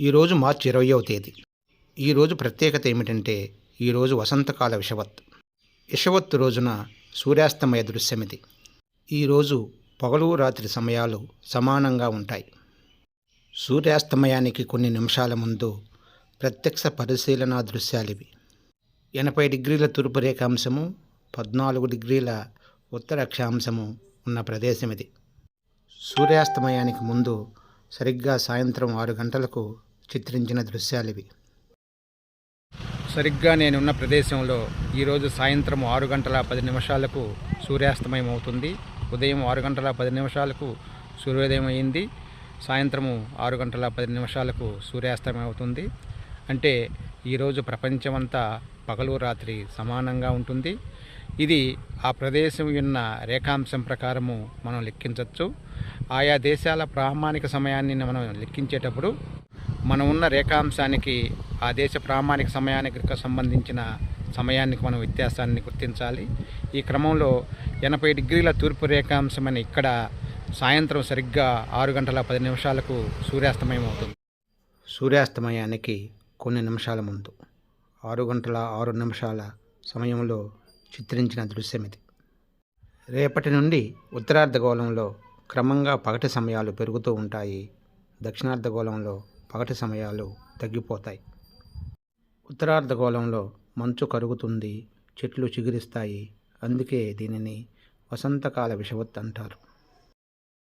ఈరోజు మార్చి ఇరవయవ తేదీ. ఈరోజు ప్రత్యేకత ఏమిటంటే ఈరోజు వసంతకాల విషవత్ విషవత్ రోజున సూర్యాస్తమయ దృశ్యమిది. ఈరోజు పగలు రాత్రి సమయాలు సమానంగా ఉంటాయి. సూర్యాస్తమయానికి కొన్ని నిమిషాల ముందు ప్రత్యక్ష పరిశీలనా దృశ్యాలివి. ఎనభై డిగ్రీల తూర్పు రేఖాంశము పద్నాలుగు డిగ్రీల ఉత్తర అక్షాంశము ఉన్న ప్రదేశం ఇది సూర్యాస్తమయానికి ముందు సరిగ్గా సాయంత్రం ఆరు గంటలకు చిత్రించిన దృశ్యాలివి. సరిగ్గా నేనున్న ప్రదేశంలో ఈరోజు సాయంత్రం ఆరు గంటల పది నిమిషాలకు సూర్యాస్తమయం అవుతుంది ఉదయం ఆరు గంటల పది నిమిషాలకు సూర్యోదయం అయింది సాయంత్రము ఆరు గంటల పది నిమిషాలకు సూర్యాస్తమయం అవుతుంది అంటే ఈరోజు ప్రపంచమంతా పగలు రాత్రి సమానంగా ఉంటుంది. ఇది ఆ ప్రదేశం ఉన్న రేఖాంశం ప్రకారము మనం లెక్కించవచ్చు ఆయా దేశాల ప్రామాణిక సమయాన్ని మనం లెక్కించేటప్పుడు మనం ఉన్న రేఖాంశానికి ఆ దేశ ప్రామాణిక సమయానికి సంబంధించిన సమయానికి మనం వ్యత్యాసాన్ని గుర్తించాలి. ఈ క్రమంలో ఎనభై డిగ్రీల తూర్పు రేఖాంశమని ఇక్కడ సాయంత్రం సరిగ్గా ఆరు గంటల పది నిమిషాలకు సూర్యాస్తమయం అవుతుంది. సూర్యాస్తమయానికి కొన్ని నిమిషాల ముందు ఆరు గంటల ఆరు నిమిషాల సమయంలో చిత్రించిన దృశ్యం ఇది. రేపటి నుండి ఉత్తరార్ధగోళంలో క్రమంగా పగటి సమయాలు పెరుగుతూ ఉంటాయి. దక్షిణార్ధగోళంలో పగటి సమయాలు తగ్గిపోతాయి. ఉత్తరార్ధగోళంలో మంచు కరుగుతుంది చెట్లు చిగురిస్తాయి. అందుకే దీనిని వసంతకాల విషవత్ అంటారు.